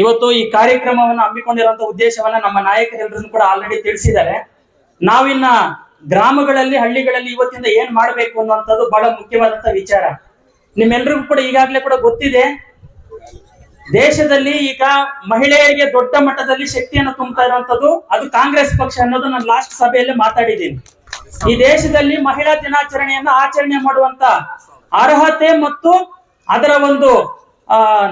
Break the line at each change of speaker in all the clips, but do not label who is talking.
ಇವತ್ತು ಈ ಕಾರ್ಯಕ್ರಮವನ್ನು ಹಮ್ಮಿಕೊಂಡಿರುವಂತ ಉದ್ದೇಶವನ್ನ ನಮ್ಮ ನಾಯಕರೆಲ್ಲರೂ ಕೂಡ ಆಲ್ರೆಡಿ ತಿಳಿಸಿದ್ದಾರೆ. ನಾವಿನ್ನ ಗ್ರಾಮಗಳಲ್ಲಿ, ಹಳ್ಳಿಗಳಲ್ಲಿ ಇವತ್ತಿಂದ ಏನ್ ಮಾಡ್ಬೇಕು ಅನ್ನುವಂಥದ್ದು ಬಹಳ ಮುಖ್ಯವಾದಂತ ವಿಚಾರ. ನಿಮ್ಮೆಲ್ಲರಿಗೂ ಕೂಡ ಈಗಾಗಲೇ ಕೂಡ ಗೊತ್ತಿದೆ. ದೇಶದಲ್ಲಿ ಈಗ ಮಹಿಳೆಯರಿಗೆ ದೊಡ್ಡ ಮಟ್ಟದಲ್ಲಿ ಶಕ್ತಿಯನ್ನು ತುಂಬುತ್ತಾ ಇರುವಂತದ್ದು ಅದು ಕಾಂಗ್ರೆಸ್ ಪಕ್ಷ ಅನ್ನೋದು ನಾನು ಲಾಸ್ಟ್ ಸಭೆಯಲ್ಲಿ ಮಾತಾಡಿದ್ದೀನಿ. ಈ ದೇಶದಲ್ಲಿ ಮಹಿಳಾ ದಿನಾಚರಣೆಯನ್ನ ಆಚರಣೆ ಮಾಡುವಂತ ಅರ್ಹತೆ ಮತ್ತು ಅದರ ಒಂದು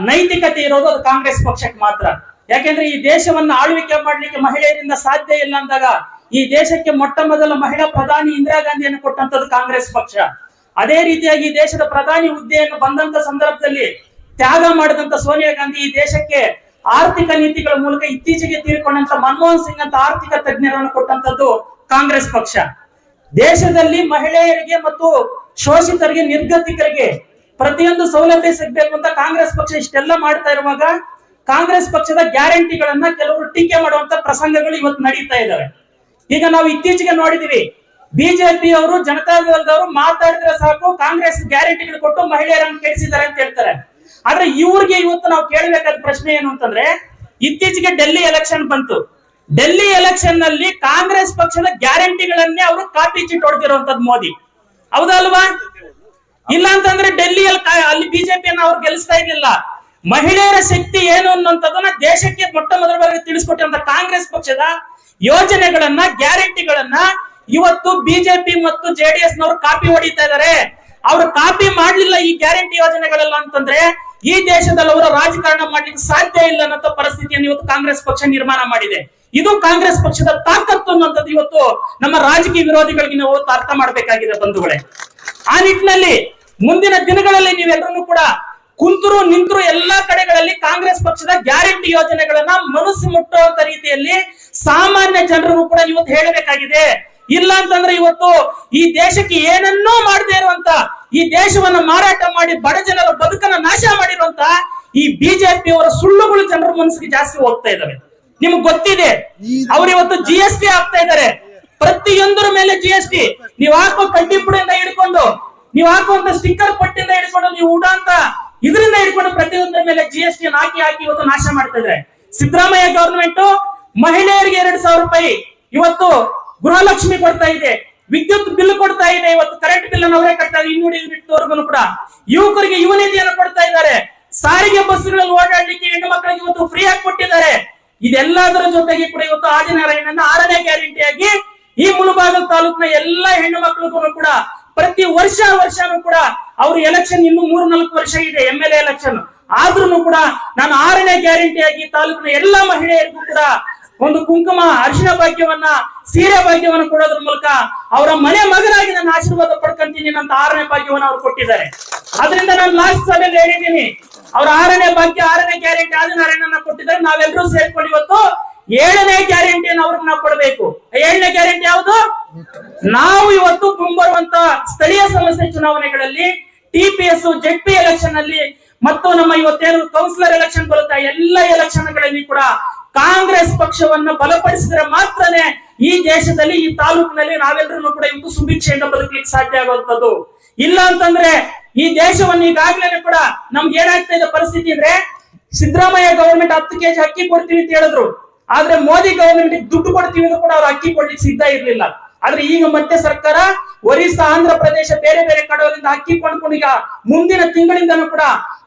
ನೈತಿಕತೆ ಇರೋದು ಅದು ಕಾಂಗ್ರೆಸ್ ಪಕ್ಷಕ್ಕೆ ಮಾತ್ರ. ಯಾಕೆಂದ್ರೆ ಈ ದೇಶವನ್ನ ಆಳ್ವಿಕೆ ಮಾಡ್ಲಿಕ್ಕೆ ಮಹಿಳೆಯರಿಂದ ಸಾಧ್ಯ ಇಲ್ಲ ಅಂದಾಗ ಈ ದೇಶಕ್ಕೆ ಮೊಟ್ಟ ಮೊದಲ ಮಹಿಳಾ ಪ್ರಧಾನಿ ಇಂದಿರಾ ಗಾಂಧಿಯನ್ನು ಕೊಟ್ಟಂತದ್ದು ಕಾಂಗ್ರೆಸ್ ಪಕ್ಷ. ಅದೇ ರೀತಿಯಾಗಿ ಈ ದೇಶದ ಪ್ರಧಾನಿ ಹುದ್ದೆಯನ್ನು ಬಂದಂತ ಸಂದರ್ಭದಲ್ಲಿ ತ್ಯಾಗ ಮಾಡಿದಂತ ಸೋನಿಯಾ ಗಾಂಧಿ ಈ ದೇಶಕ್ಕೆ ಆರ್ಥಿಕ ನೀತಿಗಳ ಮೂಲಕ ಇತ್ತೀಚೆಗೆ ತೀರ್ಕೊಂಡಂತ ಮನಮೋಹನ್ ಸಿಂಗ್ ಅಂತ ಆರ್ಥಿಕ ತಜ್ಞರನ್ನು ಕೊಟ್ಟಂತದ್ದು ಕಾಂಗ್ರೆಸ್ ಪಕ್ಷ. ದೇಶದಲ್ಲಿ ಮಹಿಳೆಯರಿಗೆ ಮತ್ತು ಶೋಷಿತರಿಗೆ ನಿರ್ಗತಿಕರಿಗೆ ಪ್ರತಿಯೊಂದು ಸೌಲಭ್ಯ ಸಿಗ್ಬೇಕು ಅಂತ ಕಾಂಗ್ರೆಸ್ ಪಕ್ಷ ಇಷ್ಟೆಲ್ಲ ಮಾಡ್ತಾ ಇರುವಾಗ ಕಾಂಗ್ರೆಸ್ ಪಕ್ಷದ ಗ್ಯಾರಂಟಿಗಳನ್ನ ಕೆಲವರು ಟೀಕೆ ಮಾಡುವಂತ ಪ್ರಸಂಗಗಳು ಇವತ್ತು ನಡೀತಾ ಇದಾವೆ. ಈಗ ನಾವು ಇತ್ತೀಚೆಗೆ ನೋಡಿದಿವಿ ಬಿಜೆಪಿ ಅವರು ಜನತಾದಳದವರು ಮಾತಾಡಿದ್ರೆ ಸಾಕು, ಕಾಂಗ್ರೆಸ್ ಗ್ಯಾರಂಟಿಗಳು ಕೊಟ್ಟು ಮಹಿಳೆಯರನ್ನು ಕೆಡಿಸಿದ್ದಾರೆ ಅಂತ ಹೇಳ್ತಾರೆ. ಆದ್ರೆ ಇವ್ರಿಗೆ ಇವತ್ತು ನಾವು ಕೇಳಬೇಕಾದ ಪ್ರಶ್ನೆ ಏನು ಅಂತಂದ್ರೆ, ಇತ್ತೀಚೆಗೆ ಡೆಲ್ಲಿ ಎಲೆಕ್ಷನ್ ಬಂತು. ಡೆಲ್ಲಿ ಎಲೆಕ್ಷನ್ನಲ್ಲಿ ಕಾಂಗ್ರೆಸ್ ಪಕ್ಷದ ಗ್ಯಾರಂಟಿಗಳನ್ನೇ ಅವರು ಕಾಪಿ ಚೀಟ್ ಹೊಡೆದಿರುವಂತದ್ದು ಮೋದಿ. ಹೌದಲ್ವಾ? ಇಲ್ಲ ಅಂತಂದ್ರೆ ಡೆಲ್ಲಿಯಲ್ಲಿ ಅಲ್ಲಿ ಬಿಜೆಪಿಯನ್ನ ಅವ್ರು ಗೆಲ್ಲಿಸ್ತಾ ಇರ್ಲಿಲ್ಲ. ಮಹಿಳೆಯರ ಶಕ್ತಿ ಏನು ಅನ್ನುವಂಥದ್ದನ್ನ ದೇಶಕ್ಕೆ ಮೊಟ್ಟ ಮೊದಲ ಬಾರಿಗೆ ತಿಳಿಸ್ಕೊಟ್ಟಂತ ಕಾಂಗ್ರೆಸ್ ಪಕ್ಷದ ಯೋಜನೆಗಳನ್ನ, ಗ್ಯಾರಂಟಿಗಳನ್ನ ಇವತ್ತು ಬಿಜೆಪಿ ಮತ್ತು ಜೆಡಿಎಸ್ ನವರು ಕಾಪಿ ಹೊಡಿತಾ ಇದಾರೆ. ಅವರು ಕಾಪಿ ಮಾಡ್ಲಿಲ್ಲ ಈ ಗ್ಯಾರಂಟಿ ಯೋಜನೆಗಳೆಲ್ಲ ಅಂತಂದ್ರೆ ಈ ದೇಶದಲ್ಲಿ ಅವರ ರಾಜಕಾರಣ ಮಾಡ್ಲಿಕ್ಕೆ ಸಾಧ್ಯ ಇಲ್ಲ ಅನ್ನೋ ಪರಿಸ್ಥಿತಿಯನ್ನು ಇವತ್ತು ಕಾಂಗ್ರೆಸ್ ಪಕ್ಷ ನಿರ್ಮಾಣ ಮಾಡಿದೆ. ಇದು ಕಾಂಗ್ರೆಸ್ ಪಕ್ಷದ ತಾಕತ್ತು ಅನ್ನುವಂಥದ್ದು ಇವತ್ತು ನಮ್ಮ ರಾಜಕೀಯ ವಿರೋಧಿಗಳಿಗೆ ನಾವು ಅರ್ಥ ಮಾಡಬೇಕಾಗಿದೆ ಬಂಧುಗಳೇ. ಆ ನಿಟ್ಟಿನಲ್ಲಿ ಮುಂದಿನ ದಿನಗಳಲ್ಲಿ ನೀವೆಲ್ಲರೂ ಕೂಡ ಕುಂತರು ನಿಂತರು ಎಲ್ಲಾ ಕಡೆಗಳಲ್ಲಿ ಕಾಂಗ್ರೆಸ್ ಪಕ್ಷದ ಗ್ಯಾರಂಟಿ ಯೋಜನೆಗಳನ್ನ ಮನಸ್ಸು ಮುಟ್ಟುವಂತ ರೀತಿಯಲ್ಲಿ ಸಾಮಾನ್ಯ ಜನರಿಗೂ ಕೂಡ ಇವತ್ತು ಹೇಳಬೇಕಾಗಿದೆ. ಇಲ್ಲ ಅಂತಂದ್ರೆ ಇವತ್ತು ಈ ದೇಶಕ್ಕೆ ಏನನ್ನೂ ಮಾಡದೇ ಇರುವಂತ ಈ ದೇಶವನ್ನ ಮಾರಾಟ ಮಾಡಿ ಬಡ ಜನರ ಬದುಕನ್ನ ನಾಶ ಮಾಡಿರುವಂತ ಈ ಬಿಜೆಪಿ ಅವರ ಸುಳ್ಳುಗಳು ಜನರ ಮನಸ್ಸಿಗೆ ಜಾಸ್ತಿ ಹೋಗ್ತಾ ಇದಾವೆ ನಿಮ್ಗೆ ಗೊತ್ತಿದೆ ಅವ್ರ ಇವತ್ತು ಜಿ ಎಸ್ ಟಿ ಆಗ್ತಾ ಇದ್ದಾರೆ. ಪ್ರತಿಯೊಂದರ ಮೇಲೆ ಜಿ ಎಸ್ ಟಿ ನೀವು ಹಾಕೋ ಕಡ್ಡಿ ಪುಡಿಯಿಂದ ಹಿಡ್ಕೊಂಡು, ನೀವು ಹಾಕುವಂತ ಸ್ಟಿಕ್ಕರ್ ಪಟ್ಟಿಂದ ಹಿಡ್ಕೊಂಡು ನೀವು ಉಡಾಂತ ಇದರಿಂದ ಹಿಡ್ಕೊಂಡು ಪ್ರತಿಯೊಂದರ ಮೇಲೆ ಜಿ ಎಸ್ ಟಿ ಹಾಕಿ ಹಾಕಿ ಇವತ್ತು ನಾಶ ಮಾಡ್ತಾ ಇದ್ರೆ ಸಿದ್ದರಾಮಯ್ಯ ಗವರ್ನಮೆಂಟ್ ಮಹಿಳೆಯರಿಗೆ ಎರಡ್ ಸಾವಿರ ರೂಪಾಯಿ ಇವತ್ತು ಗೃಹಲಕ್ಷ್ಮಿ ಕೊಡ್ತಾ ಇದೆ. ವಿದ್ಯುತ್ ಬಿಲ್ ಕೊಡ್ತಾ ಇದೆ ಇವತ್ತು ಕರೆಂಟ್ ಬಿಲ್ ಅನ್ನು ಅವರೇ ಕಟ್ತಾ ಇದೆ ಇನ್ನೂ ಯೂನಿಟ್ವರೆಗೂ ಕೂಡ. ಯುವಕರಿಗೆ ಯುವ ನಿಧಿಯನ್ನು ಕೊಡ್ತಾ ಇದ್ದಾರೆ. ಸಾರಿಗೆ ಬಸ್ಗಳಲ್ಲಿ ಓಡಾಡ್ಲಿಕ್ಕೆ ಹೆಣ್ಣು ಮಕ್ಕಳಿಗೆ ಇವತ್ತು ಫ್ರೀ ಆಗಿ ಕೊಟ್ಟಿದ್ದಾರೆ. ಇದೆಲ್ಲದರ ಜೊತೆಗೆ ಕೂಡ ಇವತ್ತು ಆದಿನಾರಾಯಣನ ಆರನೇ ಗ್ಯಾರಂಟಿಯಾಗಿ ಈ ಮುಳುಬಾಗಲ್ ತಾಲೂಕಿನ ಎಲ್ಲಾ ಹೆಣ್ಣು ಮಕ್ಕಳಿಗೂ ಕೂಡ ಪ್ರತಿ ವರ್ಷ ವರ್ಷನೂ ಕೂಡ ಅವ್ರ ಎಲೆಕ್ಷನ್ ಇನ್ನು ಮೂರ್ ನಾಲ್ಕು ವರ್ಷ ಇದೆ ಎಂ ಎಲ್ ಎಲೆಕ್ಷನ್ ಆದ್ರೂ ಕೂಡ ನಾನು ಆರನೇ ಗ್ಯಾರಂಟಿ ಆಗಿ ತಾಲೂಕಿನ ಎಲ್ಲಾ ಮಹಿಳೆಯರಿಗೂ ಕೂಡ ಒಂದು ಕುಂಕುಮ ಅರಿಶಿನ ಭಾಗ್ಯವನ್ನ, ಸೀರೆ ಭಾಗ್ಯವನ್ನ ಕೊಡೋದ್ರ ಮೂಲಕ ಅವರ ಮನೆ ಮಗನಾಗಿ ನನ್ನ ಆಶೀರ್ವಾದ ಪಡ್ಕೊಂತೀನಿ ಅಂತ ಆರನೇ ಭಾಗ್ಯವನ್ನ ಅವ್ರು ಕೊಟ್ಟಿದ್ದಾರೆ. ಅದರಿಂದ ನಾನು ಲಾಸ್ಟ್ ಸಭೆಯಲ್ಲಿ ಹೇಳಿದ್ದೀನಿ, ಅವ್ರ ಆರನೇ ಭಾಗ್ಯ, ಆರನೇ ಗ್ಯಾರಂಟಿ ಆದಿನಾರಾಯಣನ ಕೊಟ್ಟಿದ್ದಾರೆ. ನಾವೆಲ್ಲರೂ ಸೇರ್ಕೊಂಡು ಇವತ್ತು ಏಳನೇ ಗ್ಯಾರಂಟಿಯನ್ನು ಅವ್ರಿಗೆ ನಾವು ಕೊಡಬೇಕು. ಏಳನೇ ಗ್ಯಾರಂಟಿ ಯಾವುದು? ನಾವು ಇವತ್ತು ಮುಂಬರುವಂತ ಸ್ಥಳೀಯ ಸಂಸ್ಥೆ ಚುನಾವಣೆಗಳಲ್ಲಿ ಟಿಪಿಎಸ್ ಜೆಡ್ ಪಿ ಎಲೆಕ್ಷನ್ ಅಲ್ಲಿ ಮತ್ತು ನಮ್ಮ ಇವತ್ತೇನು ಕೌನ್ಸಿಲರ್ ಎಲೆಕ್ಷನ್ ಬರುತ್ತಾ, ಎಲ್ಲ ಎಲೆಕ್ಷನ್ಗಳಲ್ಲಿ ಕೂಡ ಕಾಂಗ್ರೆಸ್ ಪಕ್ಷವನ್ನ ಬಲಪಡಿಸಿದ್ರೆ ಮಾತ್ರನೇ ಈ ದೇಶದಲ್ಲಿ, ಈ ತಾಲೂಕಿನಲ್ಲಿ ನಾವೆಲ್ಲರೂ ಕೂಡ ಇಂದು ಸುಭಿಕ್ಷೆಯಿಂದ ಬದುಕಲಿಕ್ಕೆ ಸಾಧ್ಯ ಆಗುವಂತದ್ದು ಇಲ್ಲ ಅಂತಂದ್ರೆ ಈ ದೇಶವನ್ನು ಈಗಾಗ್ಲೇ ಕೂಡ ನಮ್ಗೆ ಏನಾಗ್ತಾ ಇದೆ ಪರಿಸ್ಥಿತಿ ಅಂದ್ರೆ ಸಿದ್ದರಾಮಯ್ಯ ಗವರ್ಮೆಂಟ್ ಹತ್ತು ಕೆಜಿ ಅಕ್ಕಿ ಕೊಡ್ತೀವಿ ಅಂತ ಹೇಳಿದ್ರು. ಆದ್ರೆ ಮೋದಿ ಗವರ್ಮೆಂಟ್ ದುಡ್ಡು ಕೊಡ್ತೀವಿ ಅಂತ ಕೂಡ ಅವ್ರು ಅಕ್ಕಿ ಕೊಡ್ಲಿಕ್ಕೆ ಸಿದ್ಧ ಇರ್ಲಿಲ್ಲ. ಆದ್ರೆ ಈಗ ಮತ್ತೆ ಸರ್ಕಾರ ಒರಿಸ್ಸಾ ಆಂಧ್ರ ಪ್ರದೇಶ ಬೇರೆ ಬೇರೆ ಕಡೆಗಳಿಂದ ಅಕ್ಕಿ ಕೊಂಡ್ಕೊಂಡು ಈಗ ಮುಂದಿನ ತಿಂಗಳಿಂದನೂ ಕೂಡ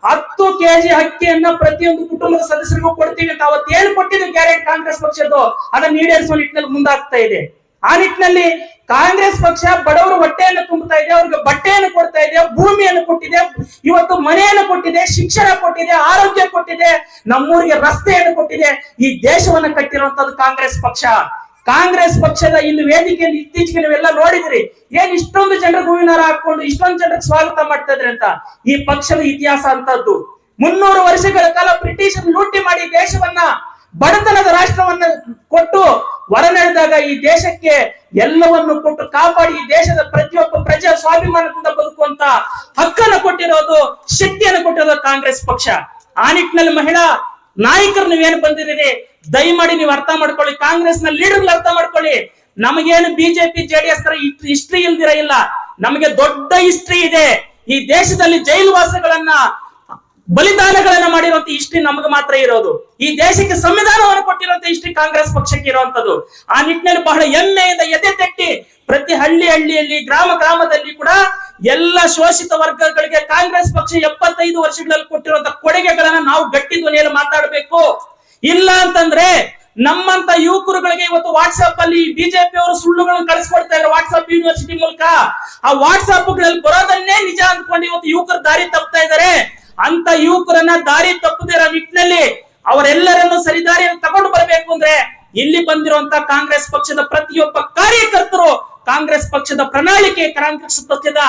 ಹತ್ತು ಕೆಜಿ ಅಕ್ಕಿಯನ್ನ ಪ್ರತಿಯೊಂದು ಕುಟುಂಬದ ಸದಸ್ಯರಿಗೂ ಕೊಡ್ತೀವಿ ಅಂತ ಅವತ್ತು ಏನು ಕೊಟ್ಟಿದ್ದು ಗ್ಯಾರೆಂಟ್ ಕಾಂಗ್ರೆಸ್ ಪಕ್ಷದ್ದು? ಅದನ್ನ ಈಡೇರಿಸುವ ನಿಟ್ಟಿನಲ್ಲಿ ಮುಂದಾಗ್ತಾ ಇದೆ. ಆ ನಿಟ್ಟಿನಲ್ಲಿ ಕಾಂಗ್ರೆಸ್ ಪಕ್ಷ ಬಡವರು ಹೊಟ್ಟೆಯನ್ನು ತುಂಬುತ್ತಾ ಇದೆ, ಅವ್ರಿಗೆ ಬಟ್ಟೆಯನ್ನು ಕೊಡ್ತಾ ಇದೆ, ಭೂಮಿಯನ್ನು ಕೊಟ್ಟಿದೆ, ಇವತ್ತು ಮನೆಯನ್ನು ಕೊಟ್ಟಿದೆ, ಶಿಕ್ಷಣ ಕೊಟ್ಟಿದೆ, ಆರೋಗ್ಯ ಕೊಟ್ಟಿದೆ, ನಮ್ಮೂರಿಗೆ ರಸ್ತೆಯನ್ನು ಕೊಟ್ಟಿದೆ, ಈ ದೇಶವನ್ನು ಕಟ್ಟಿರುವಂತದ್ದು ಕಾಂಗ್ರೆಸ್ ಪಕ್ಷ. ಕಾಂಗ್ರೆಸ್ ಪಕ್ಷದ ಇಲ್ಲಿ ವೇದಿಕೆಯಲ್ಲಿ ಇತ್ತೀಚೆಗೆ ನೀವೆಲ್ಲ ನೋಡಿದ್ರಿ, ಏನ್ ಇಷ್ಟೊಂದು ಜನರ ಹೂವಿನಾರ ಹಾಕೊಂಡು ಇಷ್ಟೊಂದು ಜನರಿಗೆ ಸ್ವಾಗತ ಮಾಡ್ತಾ ಅಂತ. ಈ ಪಕ್ಷದ ಇತಿಹಾಸ ಅಂತದ್ದು ಮುನ್ನೂರು ವರ್ಷಗಳ ಕಾಲ ಬ್ರಿಟಿಷರು ಲೂಟಿ ಮಾಡಿ ದೇಶವನ್ನ ಬಡತನದ ರಾಷ್ಟ್ರವನ್ನ ಕೊಟ್ಟು ಹೊರನಡೆದಾಗ ಈ ದೇಶಕ್ಕೆ ಎಲ್ಲವನ್ನು ಕೊಟ್ಟು ಕಾಪಾಡಿ, ಈ ದೇಶದ ಪ್ರತಿಯೊಬ್ಬ ಪ್ರಜಾ ಸ್ವಾಭಿಮಾನದಿಂದ ಬದುಕುವಂತ ಹಕ್ಕನ್ನು ಕೊಟ್ಟಿರೋದು, ಶಕ್ತಿಯನ್ನು ಕೊಟ್ಟಿರೋದು ಕಾಂಗ್ರೆಸ್ ಪಕ್ಷ. ಆ ನಿಟ್ಟಿನಲ್ಲಿ ಮಹಿಳಾ ನಾಯಕರು ನೀವೇನು ಬಂದಿದ್ದೀರಿ? ದಯಮಾಡಿ ನೀವು ಅರ್ಥ ಮಾಡ್ಕೊಳ್ಳಿ. ಕಾಂಗ್ರೆಸ್ನ ಲೀಡರ್ ಅರ್ಥ ಮಾಡ್ಕೊಳ್ಳಿ. ನಮಗೇನು ಬಿಜೆಪಿ, ಜೆಡಿಎಸ್ ತರ ಹಿಸ್ಟ್ರಿ ಇಲ್ದಿರ ಇಲ್ಲ. ನಮಗೆ ದೊಡ್ಡ ಹಿಸ್ಟ್ರಿ ಇದೆ. ಈ ದೇಶದಲ್ಲಿ ಜೈಲು ವಾಸಗಳನ್ನ, ಬಲಿದಾನಗಳನ್ನ ಮಾಡಿರುವಂತ ಹಿಸ್ಟ್ರಿ ನಮಗೆ ಮಾತ್ರ ಇರೋದು. ಈ ದೇಶಕ್ಕೆ ಸಂವಿಧಾನವನ್ನು ಕೊಟ್ಟಿರುವಂತ ಇಷ್ಟಿ ಕಾಂಗ್ರೆಸ್ ಪಕ್ಷಕ್ಕೆ ಇರುವಂತದ್ದು ಆ ನಿಟ್ಟಿನಲ್ಲಿ ಬಹಳ ಹೆಮ್ಮೆಯಿಂದ ಎದೆ ತಟ್ಟಿ ಪ್ರತಿ ಹಳ್ಳಿ ಹಳ್ಳಿಯಲ್ಲಿ, ಗ್ರಾಮ ಗ್ರಾಮದಲ್ಲಿ ಕೂಡ ಎಲ್ಲ ಶೋಷಿತ ವರ್ಗಗಳಿಗೆ ಕಾಂಗ್ರೆಸ್ ಪಕ್ಷ ಎಪ್ಪತ್ತೈದು ವರ್ಷಗಳಲ್ಲಿ ಕೊಟ್ಟಿರುವಂತ ಕೊಡುಗೆಗಳನ್ನ ನಾವು ಗಟ್ಟಿ ಧ್ವನಿಯಲ್ಲಿ ಮಾತಾಡಬೇಕು. ಇಲ್ಲ ಅಂತಂದ್ರೆ ನಮ್ಮಂತ ಯುವಕರುಗಳಿಗೆ ಇವತ್ತು ವಾಟ್ಸ್ಆಪ್ ಅಲ್ಲಿ ಬಿಜೆಪಿ ಅವರು ಸುಳ್ಳುಗಳನ್ನು ಕಳಿಸ್ಕೊಡ್ತಾ ಇದ್ದಾರೆ ವಾಟ್ಸ್ಆಪ್ ಯೂನಿವರ್ಸಿಟಿ ಮೂಲಕ. ಆ ವಾಟ್ಸ್ಆಪ್ಗಳಲ್ಲಿ ಬರೋದನ್ನೇ ನಿಜ ಅಂದ್ಕೊಂಡು ಇವತ್ತು ಯುವಕರು ದಾರಿ ತಪ್ಪತಾ ಇದ್ದಾರೆ. ಅಂತ ಯುವಕರನ್ನ ದಾರಿ ತಪ್ಪದಿರೋ ನಿಟ್ಟಿನಲ್ಲಿ ಅವರೆಲ್ಲರನ್ನು ಸರಿದಾರಿಯನ್ನು ತಗೊಂಡು ಬರಬೇಕು ಅಂದ್ರೆ ಇಲ್ಲಿ ಬಂದಿರುವಂತ ಕಾಂಗ್ರೆಸ್ ಪಕ್ಷದ ಪ್ರತಿಯೊಬ್ಬ ಕಾರ್ಯಕರ್ತರು ಕಾಂಗ್ರೆಸ್ ಪಕ್ಷದ ಪ್ರಣಾಳಿಕೆ ಕಾಂಗ್ರೆಸ್ ಪಕ್ಷದ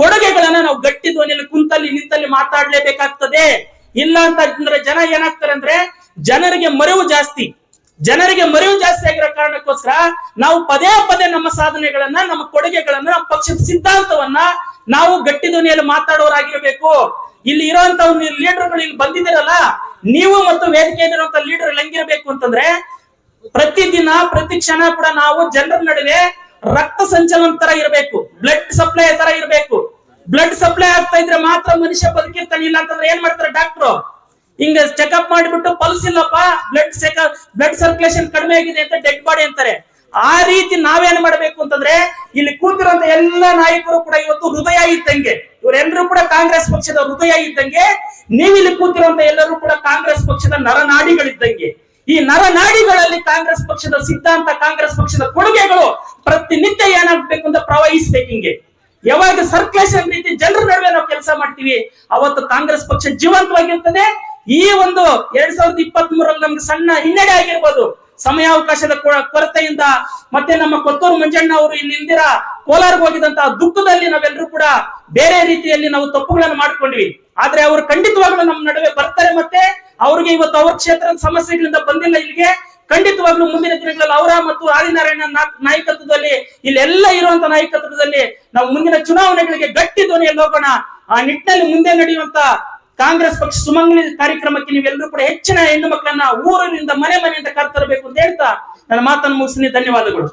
ಕೊಡುಗೆಗಳನ್ನ ನಾವು ಗಟ್ಟಿ ಧ್ವನಿಯಲ್ಲಿ ಕುಂತಲ್ಲಿ ನಿಂತಲ್ಲಿ ಮಾತಾಡ್ಲೇಬೇಕಾಗ್ತದೆ. ಇಲ್ಲ ಅಂತ ಅಂದ್ರೆ ಜನ ಏನಾಗ್ತಾರೆ ಅಂದ್ರೆ ಜನರಿಗೆ ಮರೆವು ಜಾಸ್ತಿ. ಜನರಿಗೆ ಮರೆವು ಜಾಸ್ತಿ ಆಗಿರೋ ಕಾರಣಕ್ಕೋಸ್ಕರ ನಾವು ಪದೇ ಪದೇ ನಮ್ಮ ಸಾಧನೆಗಳನ್ನ, ನಮ್ಮ ಕೊಡುಗೆಗಳನ್ನ, ನಮ್ಮ ಪಕ್ಷದ ಸಿದ್ಧಾಂತವನ್ನ ನಾವು ಗಟ್ಟಿ ಧ್ವನಿಯಲ್ಲಿ ಮಾತಾಡೋರಾಗಿರ್ಬೇಕು. ಇಲ್ಲಿ ಇರುವಂತ ಲೀಡರ್ಗಳು ಇಲ್ಲಿ ಬಂದಿದ್ದೀರಲ್ಲ ನೀವು ಮತ್ತು ವೇದಿಕೆಯಲ್ಲಿರುವಂತ ಲೀಡರ್ ಹೆಂಗಿರ್ಬೇಕು ಅಂತಂದ್ರೆ ಪ್ರತಿದಿನ ಪ್ರತಿ ಕ್ಷಣ ಕೂಡ ನಾವು ಜನರ ನಡುವೆ ರಕ್ತ ಸಂಚಲನ ತರ ಇರಬೇಕು. ಬ್ಲಡ್ ಸಪ್ಲೈ ತರ ಇರಬೇಕು. ಬ್ಲಡ್ ಸಪ್ಲೈ ಆಗ್ತಾ ಇದ್ರೆ ಮಾತ್ರ ಮನುಷ್ಯ ಬದುಕಿರ್ತಾನೆ ಇಲ್ಲ ಅಂತಂದ್ರೆ ಏನ್ ಮಾಡ್ತಾರೆ ಡಾಕ್ಟ್ರು ಹಿಂಗ ಚೆಕಪ್ ಮಾಡಿಬಿಟ್ಟು ಪಲ್ಸ್ ಇಲ್ಲಪ್ಪ ಬ್ಲಡ್ ಚೆಕ್ ಬ್ಲಡ್ ಸರ್ಕ್ಯುಲೇಷನ್ ಕಡಿಮೆ ಆಗಿದೆ ಅಂತ ಡೆಡ್ ಬಾಡಿ ಅಂತಾರೆ. ಆ ರೀತಿ ನಾವೇನ್ ಮಾಡಬೇಕು ಅಂತಂದ್ರೆ, ಇಲ್ಲಿ ಕೂತಿರುವಂತ ಎಲ್ಲ ನಾಯಕರು ಕೂಡ ಇವತ್ತು ಹೃದಯ ಇದ್ದಂಗೆ, ಇವರೆಲ್ಲರೂ ಕೂಡ ಕಾಂಗ್ರೆಸ್ ಪಕ್ಷದ ಹೃದಯ ಇದ್ದಂಗೆ ಇಲ್ಲಿ ಕೂತಿರುವಂತ ಎಲ್ಲರೂ ಕೂಡ ಕಾಂಗ್ರೆಸ್ ಪಕ್ಷದ ನರನಾಡಿಗಳಿದ್ದಂಗೆ. ಈ ನರನಾಡಿಗಳಲ್ಲಿ ಕಾಂಗ್ರೆಸ್ ಪಕ್ಷದ ಸಿದ್ಧಾಂತ, ಕಾಂಗ್ರೆಸ್ ಪಕ್ಷದ ಕೊಡುಗೆಗಳು ಪ್ರತಿನಿತ್ಯ ಏನಾಗ್ಬೇಕು ಅಂತ ಪ್ರವಹಿಸ್ಬೇಕು ಹಿಂಗೆ. ಯಾವಾಗ ಸರ್ಕ್ಯುಲೇಷನ್ ರೀತಿ ಜನರ ನಡುವೆ ನಾವು ಕೆಲಸ ಮಾಡ್ತೀವಿ, ಅವತ್ತು ಕಾಂಗ್ರೆಸ್ ಪಕ್ಷ ಜೀವಂತವಾಗಿರ್ತದೆ. ಈ ಒಂದು ಎರಡ್ ಸಾವಿರದ ಇಪ್ಪತ್ತ್ ಮೂರಲ್ಲಿ ನಮ್ಗೆ ಸಣ್ಣ ಹಿನ್ನಡೆ ಆಗಿರ್ಬೋದು. ಸಮಯಾವಕಾಶದ ಕೊರ- ಕೊರತೆಯಿಂದ ಮತ್ತೆ ನಮ್ಮ ಕೊತ್ತೂರು ಮಂಜಣ್ಣ ಅವರು ಇಲ್ಲಿ ಇಲ್ದಿರ ಕೋಲಾರ್ಗೆ ಹೋಗಿದಂತಹ ದುಃಖದಲ್ಲಿ ನಾವೆಲ್ಲರೂ ಕೂಡ ಬೇರೆ ರೀತಿಯಲ್ಲಿ ನಾವು ತಪ್ಪುಗಳನ್ನು ಮಾಡ್ಕೊಂಡ್ವಿ. ಆದ್ರೆ ಅವರು ಖಂಡಿತವಾಗ್ಲೂ ನಮ್ಮ ನಡುವೆ ಬರ್ತಾರೆ ಮತ್ತೆ ಅವ್ರಿಗೆ ಇವತ್ತು ಅವ್ರ ಕ್ಷೇತ್ರದ ಸಮಸ್ಯೆಗಳಿಂದ ಬಂದಿಲ್ಲ ಇಲ್ಲಿಗೆ. ಖಂಡಿತವಾಗ್ಲೂ ಮುಂದಿನ ದಿನಗಳಲ್ಲಿ ಅವರ ಮತ್ತು ಆದಿನಾರಾಯಣ ನಾಯಕತ್ವದಲ್ಲಿ ಇಲ್ಲೆಲ್ಲ ಇರುವಂತ ನಾಯಕತ್ವದಲ್ಲಿ ನಾವು ಮುಂದಿನ ಚುನಾವಣೆಗಳಿಗೆ ಗಟ್ಟಿ ಧ್ವನಿಯಲ್ಲಿ ಹೋಗೋಣ. ಆ ನಿಟ್ಟಿನಲ್ಲಿ ಮುಂದೆ ನಡೆಯುವಂತ ಕಾಂಗ್ರೆಸ್ ಪಕ್ಷ ಸುಮಂಗಲ ಕಾರ್ಯಕ್ರಮಕ್ಕೆ ನೀವೆಲ್ಲರೂ ಕೂಡ ಹೆಚ್ಚಿನ ಹೆಣ್ಣು ಮಕ್ಕಳನ್ನ ಊರಿನಿಂದ ಮನೆ ಮನೆಯಿಂದ ಕರ್ತರಬೇಕು ಅಂತ ಹೇಳ್ತಾ ನನ್ನ ಮಾತನ್ನು ಮುಗಿಸಿನಿ ಧನ್ಯವಾದಗಳು.